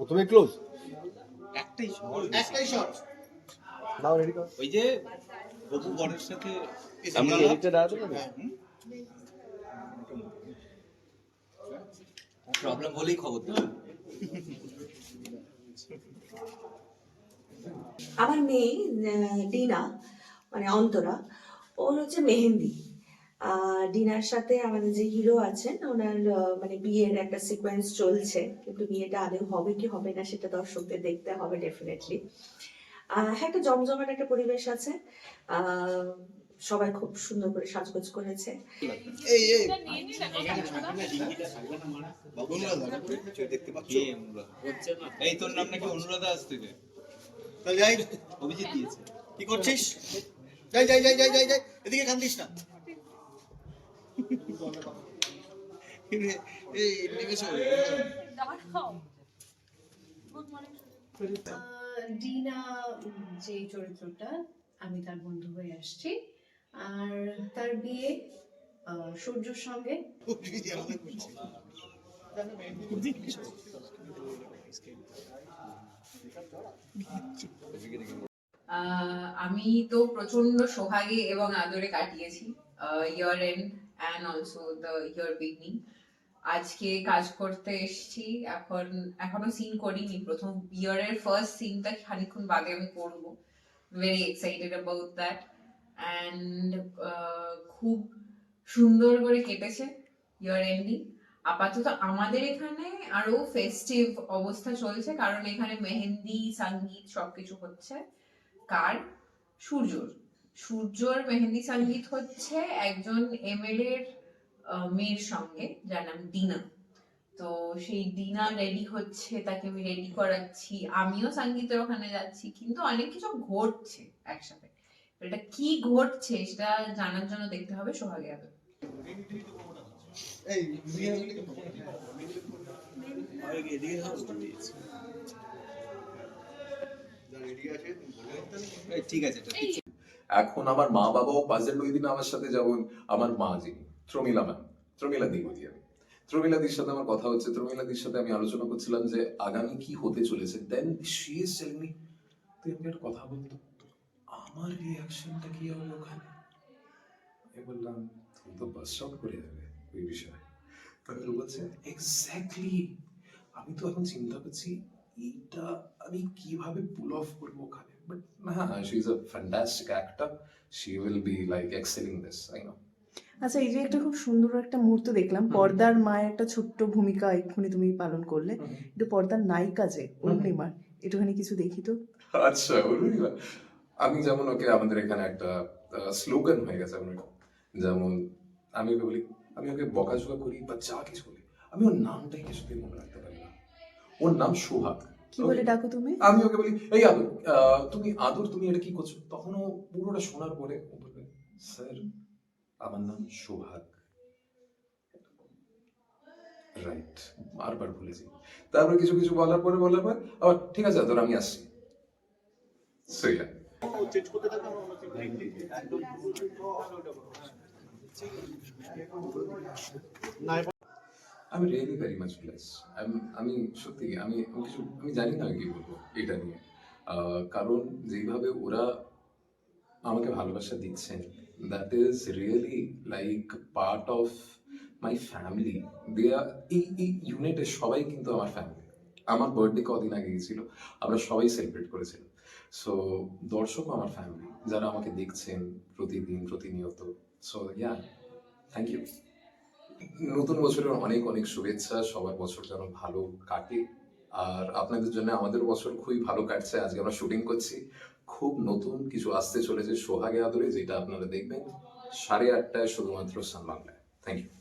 প্রথমে ক্লোজ একটাই শহর একটাই শট দাও রেডি কর। ওই যে হবু বরের সাথে সামনে এডিটটা দাঁড়াতে পারবে প্রবলেম হলেই খবর দেবে আমার মেয়ে ডিনা মানে অন্তরা ওর হচ্ছে মেহেন্দি। ডিনার সাথে আমাদের যে হিরো আছেন ওনার মানে বিয়ের একটা সিকোয়েন্স চলছে কিন্তু বিয়েটা আদৌ হবে কি হবে না সেটা দর্শকদের দেখতে হবে ডেফিনেটলি হ্যাঁ একটা জমজমাট একটা পরিবেশ আছে। আহ, সবাই খুব সুন্দর করে সাজগোজ করেছে। এই এই। এই তোর নাম নাকি অনুরাধা আজ থেকে তাহলে যাই। অভিজিৎ দিয়েছে। কি করছিস? যাই যাই যাই যাই যাই যাই। এদিকে কান্দিস না। যে চরিত্রটা, আমি তার বন্ধু হয়ে আসছি। আর তার বিয়ে সূর্যর সঙ্গে। আমি তো প্রচণ্ড সোহাগে এবং আদরে কাটিয়েছি। Year end and also the year beginning আজকে কাজ করতে এসেছি, এখন, এখনও সিন করিনি। প্রথম ইয়ারের ফার্স্ট সিনটা খানিক্ষণ বাদে আমি করব। Very excited about that and খুব সুন্দর করে কেটেছে ইয়ার এন্ডিং আপাতত আমাদের এখানে আরও ফেস্টিভ অবস্থা চলছে, কারণ এখানে মেহেন্দি, সংগীত সবকিছু হচ্ছে। কার? সূর্যর। সূর্যর মেহেন্দি সংগীত হচ্ছে একজন এমএলএ এর মেয়ের সঙ্গে যার নাম ডিনা। তো সেই ডিনা রেডি হচ্ছে তাকে আমি রেডি করাচ্ছি। আমিও সঙ্গীতের ওখানে যাচ্ছি কিন্তু অনেক কিছু ঘটছে একসাথে। এটা কি ঘটছে সেটা জানার জন্য দেখতে হবে সোহাগে এই এই, ঠিক আছে এটা এখন আমার মা বাবাও পাজেল ওই দিন আমার সাথে যেমন আমার মা যিনি, ত্রমিলা ম্যাম, ত্রমিলা দি বলি আমি। ত্রমিলা দির সাথে আমার কথা হচ্ছে ত্রমিলা দির সাথে আমি আলোচনা করছিলাম যে আগামী কি হতে চলেছে। Then she is telling me তুই আমাকে একটা কথা বলতো, আমার রিয়াকশনটা কি হবে ওখানে? আমি বললাম, তুমি তো বাস করে যাবে ওই বিষয়ে। তাহলে বলছে এক্স্যাক্টলি আমি তো এখন চিন্তা করছি এইটা আমি কীভাবে পুল অফ করব ওখানে? বাট হ্যাঁ she is a fantastic actor she will be like excelling this I know আচ্ছা এই যে একটা খুব সুন্দর একটা মুহূর্ত দেখলাম পর্দার মায়ের একটা ছোট্ট ভূমিকা এক্ষুনি তুমি পালন করলে। কিন্তু পর্দার নায়িকা যে অরুণিমার একটুখানি কিছু দেখি তো। আচ্ছা অরুণিমা। আমি যেমন ওকে আমাদের এখানে একটা স্লোগান হয়ে গেছে আমার যেমন আমি ওকে বলি আমি ওকে বকাঝোকা করি বা যা কিছু বলি আমি ওর নামটাই কিছুতেই মনে না ওর নাম সোহাগ। কি বলে ডাকো তুমি? আমি ওকে বলি এই আদর তুমি আদর তুমি এটা কি করছ? তখন ও পুরোটা শোনার পরে ও বলবে স্যার আমার নাম সোহাগ। রাইট বারবার ভুলেছি তারপরে কিছু কিছু বলার পরে বলার পর আবার ঠিক আছে আদর আমি আসছি। চেঞ্জ করতে থাকবে আমরা অন্য না আমি রিয়েলি ভেরি মাচ ব্লেস আমি সত্যি আমি কিছু, আমি জানি না আমি কি বলব এটা নিয়ে। কারণ যেইভাবে ওরা আমাকে ভালোবাসা দিচ্ছেন that is really like part of my family দেয়া এই এই ইউনিটের সবাই কিন্তু আমার ফ্যামিলি আমার বার্থডে কদিন আগে গেছিল আমরা সবাই সেলিব্রেট করেছিলাম। সো দর্শক আমার ফ্যামিলি যারা আমাকে দেখছেন প্রতিদিন, প্রতিনিয়ত। সো ইয়া থ্যাংক ইউ নতুন বছরের অনেক অনেক শুভেচ্ছা। সবার বছর যেন ভালো কাটে। আর আপনাদের জন্য আমাদের বছর খুবই ভালো কাটছে। আজকে আমরা শুটিং করছি। খুব নতুন কিছু আসতে চলেছে সোহাগে আদরে, যেটা আপনারা দেখবেন। সাড়ে আটটায় শুধুমাত্র সান বাংলায় থ্যাংক ইউ